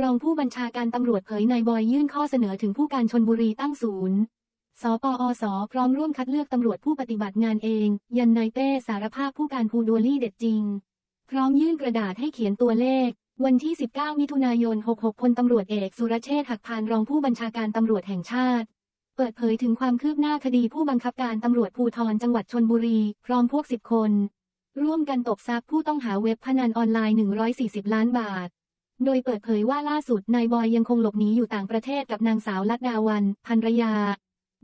รองผู้บัญชาการตำรวจเผยนายบอยยื่นข้อเสนอถึงผู้การชนบุรีตั้งศูนย์ สปอสพร้อมร่วมคัดเลือกตำรวจผู้ปฏิบัติงานเอง ยันนายเป้สารภาพผู้การภูดัวลี่เด็ดจริง พร้อมยื่นกระดาษให้เขียนตัวเลข วันที่ 19 มิถุนายน 66 พลตำรวจเอกสุรเชษฐ์หักพานรองผู้บัญชาการตำรวจแห่งชาติเปิดเผยถึงความคืบหน้าคดีผู้บังคับการตำรวจภูธรจังหวัดชนบุรี พร้อมพวก 10 คน ร่วมกันตบทรัพย์ผู้ต้องหาเว็บพนันออนไลน์ 140 ล้านบาท โดยเปิดเผยว่าล่าสุดนายบอยยังคงหลบหนีอยู่ต่างประเทศกับนางสาวลัดดาวันภรรยา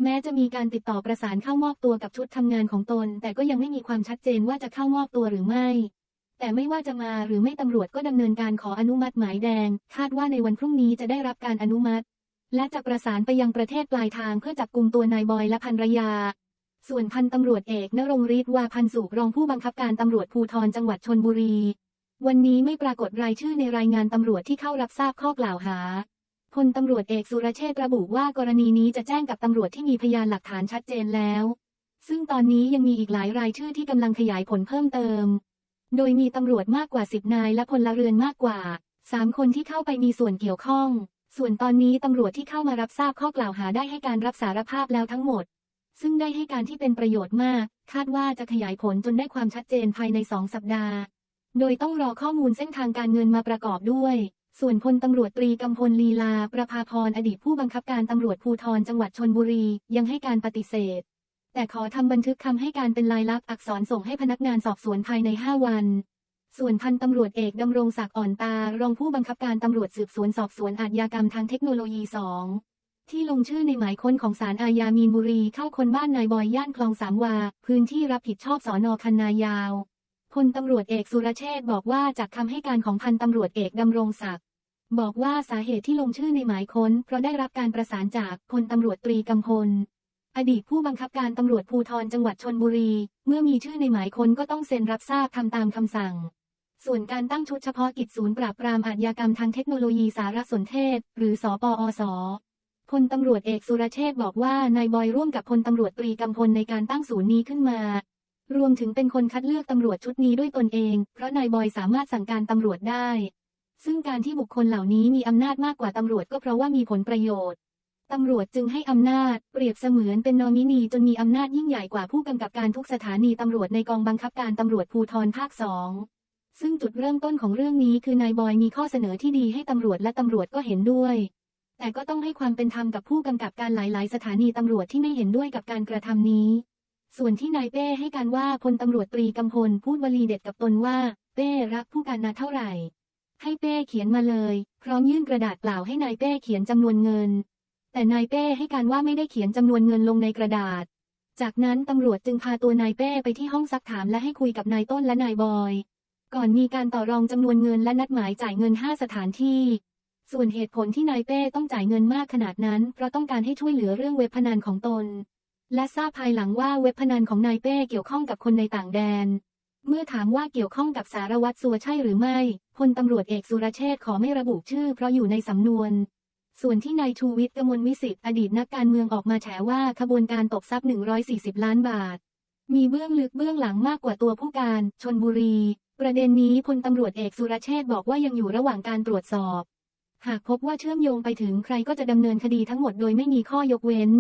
แม้จะมีการติดต่อประสานเข้ามอบตัวกับชุดทำงานของตน แต่ก็ยังไม่มีความชัดเจนว่าจะเข้ามอบตัวหรือไม่ แต่ไม่ว่าจะมาหรือไม่ตำรวจก็ดำเนินการขออนุมัติหมายแดง คาดว่าในวันพรุ่งนี้จะได้รับการอนุมัติ และจะประสานไปยังประเทศปลายทางเพื่อจับกลุ่มตัวนายบอยและภรรยาส่วนพันตำรวจเอกนรงฤทธิ์วาพันสุรองผู้บังคับการตำรวจภูธรจังหวัดชนบุรี วันนี้ไม่ปรากฏรายชื่อในรายงานตำรวจที่เข้ารับทราบข้อกล่าวหาพลตำรวจเอกสุรเชษฐ์ระบุว่ากรณีนี้จะแจ้งกับตำรวจที่มีพยานหลักฐานชัดเจนแล้ว ซึ่งตอนนี้ยังมีอีกหลายรายชื่อที่กำลังขยายผลเพิ่มเติม โดยมีตำรวจมากกว่า10นายและพลเรือนมากกว่า3คนที่เข้าไปมีส่วนเกี่ยวข้อง ส่วนตอนนี้ตำรวจที่เข้ามารับทราบข้อกล่าวหาได้ให้การรับสารภาพแล้วทั้งหมด ซึ่งได้ให้การที่เป็นประโยชน์มาก คาดว่าจะขยายผลจนได้ความชัดเจนภายในสองสัปดาห์ โดยต้องรอข้อมูลเส้นทางการเงินมาประกอบด้วย ส่วนพลตำรวจตรีกำพลลีลา ประภาพรอดีตผู้บังคับการตำรวจภูธรจังหวัดชนบุรียังให้การปฏิเสธ แต่ขอทำบันทึกคำให้การเป็นลายลักษณ์อักษรส่งให้พนักงานสอบสวนภายใน 5 วัน ส่วนพันตำรวจเอกดำรงศักดิ์อ่อนตา รองผู้บังคับการตำรวจสืบสวนสอบสวนอาชญากรรมทางเทคโนโลยี 2ที่ลงชื่อในหมายค้นของศาลอาญามีนบุรีเข้าคนบ้านนายบอยย่านคลองสามวา พื้นที่รับผิดชอบสอนอคันนายาว พลตำรวจเอกสุรเชษฐ์บอกว่าจากคำให้การของพันตำรวจเอกดำรงศักดิ์บอกว่าสาเหตุที่ลงชื่อในหมายค้น เพราะได้รับการประสานจากพลตำรวจตรีกำพล อดีตผู้บังคับการตำรวจภูธรจังหวัดชนบุรี เมื่อมีชื่อในหมายค้นก็ต้องเซ็นรับทราบทำตามคำสั่ง ส่วนการตั้งชุดเฉพาะกิจศูนย์ปราบปรามอาชญากรรมทางเทคโนโลยีสารสนเทศ หรือสปอสพลตำรวจเอกสุรเชษฐ์บอกว่านายบอยร่วมกับพลตำรวจตรีกำพลในการตั้งศูนย์นี้ขึ้นมา รวมถึงเป็นคนคัดเลือกตำรวจชุดนี้ด้วยตนเอง เพราะนายบอยสามารถสั่งการตำรวจได้ ซึ่งการที่บุคคลเหล่านี้มีอำนาจมากกว่าตำรวจก็เพราะว่ามีผลประโยชน์ ตำรวจจึงให้อำนาจ เปรียบเสมือนเป็นนอมินีจนมีอำนาจยิ่งใหญ่กว่าผู้กำกับการทุกสถานีตำรวจในกองบังคับการตำรวจภูธรภาคสองซึ่งจุดเริ่มต้นของเรื่องนี้คือนายบอยมีข้อเสนอที่ดีให้ตำรวจและตำรวจก็เห็นด้วย แต่ก็ต้องให้ความเป็นธรรมกับผู้กำกับการหลาย ๆ สถานีตำรวจที่ไม่เห็นด้วยกับการกระทำนี้ ส่วนที่นายเป้ให้การว่าพลตำรวจตรีกำพลพูดวลีเด็ดกับตนว่า เป้รักผู้การนาเท่าไหร่ ให้เป้เขียนมาเลย พร้อมยื่นกระดาษเปล่าให้นายเป้เขียนจำนวนเงิน แต่นายเป้ให้การว่าไม่ได้เขียนจำนวนเงินลงในกระดาษ จากนั้นตำรวจจึงพาตัวนายเป้ไปที่ห้องซักถามและให้คุยกับนายต้นและนายบอย ก่อนมีการต่อรองจำนวนเงินและนัดหมายจ่ายเงิน5สถานที่ส่วนเหตุผลที่นายเป้ต้องจ่ายเงินมากขนาดนั้นเพราะต้องการให้ช่วยเหลือเรื่องเว็บพนันของตน และทราบภายหลังว่าเว็บพนันของนายเป้เกี่ยวข้องกับคนในต่างแดน เมื่อถามว่าเกี่ยวข้องกับสารวัตรสัวใช่หรือไม่ พลตำรวจเอกสุรเชษขอไม่ระบุชื่อเพราะอยู่ในสำนวน ส่วนที่นายชูวิทย์กมลวิสิทธิ์อดีตนักการเมืองออกมาแฉว่าขบวนการตบทรัพย์ 140 ล้านบาท มีเบื้องลึกเบื้องหลังมากกว่าตัวผู้การ ชนบุรี ประเด็นนี้พลตำรวจเอกสุรเชษบอกว่ายังอยู่ระหว่างการตรวจสอบ หากพบว่าเชื่อมโยงไปถึงใครก็จะดำเนินคดีทั้งหมดโดยไม่มีข้อยกเว้น